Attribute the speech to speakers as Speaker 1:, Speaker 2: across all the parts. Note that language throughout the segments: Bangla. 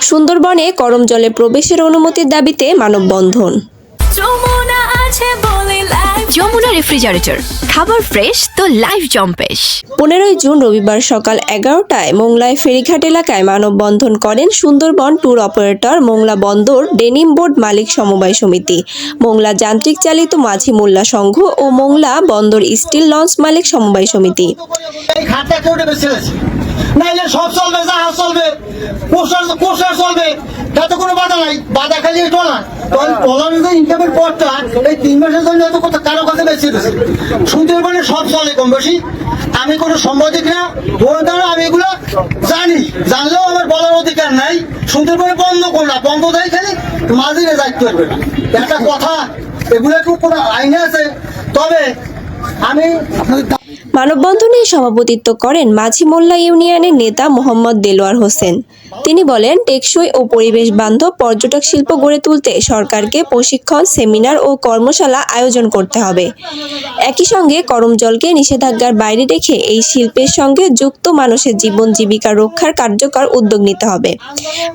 Speaker 1: সুন্দরবনে
Speaker 2: করম জলে প্রবেশের অনুমতির দাবিতে মানববন্ধন।
Speaker 3: যমুনা আছে বলে লাইফ যমুনা রেফ্রিজারেটর খাবার ফ্রেশ তো লাইফ জম্পেশ
Speaker 2: পনেরোই জুন রবিবার সকাল এগারোটায় মোংলায় ফেরিঘাট এলাকায় মানববন্ধন করেন সুন্দরবন ট্যুর অপারেটর মোংলা বন্দর ডেনিম বোর্ড মালিক সমবায় সমিতি। মোংলা যান্ত্রিক চালিত মাঝি মোল্লা সংঘ ও মোংলা বন্দর স্টিল লঞ্চ মালিক সমবায় সমিতি।
Speaker 1: নাইলে সব চলবে জাহাজ চলবে চলবে তাতে কোনো বাধা নাই বাধা খালি এটা না এই তিন জন্য কারও কাছে সুন্দরবনে সব কম বেশি। আমি কোনো না আমি এগুলো আমার বলার অধিকার নাই। সুন্দরবনে বন্ধ বন্ধ দেয় মাঝিরে একটা কথা এগুলো কোনো আছে। তবে আমি আপনাদের
Speaker 2: মানববন্ধনে সভাপতিত্ব করেন মাঝি মোল্লা ইউনিয়নের নেতা মোহাম্মদ দেলোয়ার হোসেন। তিনি বলেন, টেকসই ও পরিবেশ বান্ধব পর্যটক শিল্প গড়ে তুলতে সরকারকে প্রশিক্ষণ, সেমিনার ও কর্মশালা আয়োজন করতে হবে। একই সঙ্গে করম জলকে নিষেধাজ্ঞার বাইরে রেখে এই শিল্পের সঙ্গে যুক্ত মানুষের জীবন জীবিকা রক্ষার কার্যকর উদ্যোগ নিতে হবে।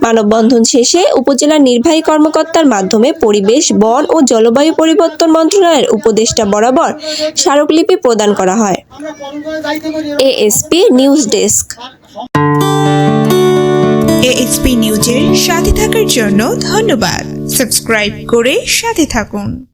Speaker 2: মানববন্ধন শেষে উপজেলার নির্বাহী কর্মকর্তার মাধ্যমে পরিবেশ, বন ও জলবায়ু পরিবর্তন মন্ত্রণালয়ের উপদেষ্টা বরাবর স্মারকলিপি প্রদান করা হয়। ASP news desk.
Speaker 4: এএসপি নিউজের সাথে থাকার জন্য ধন্যবাদ। সাবস্ক্রাইব করে সাথে থাকুন।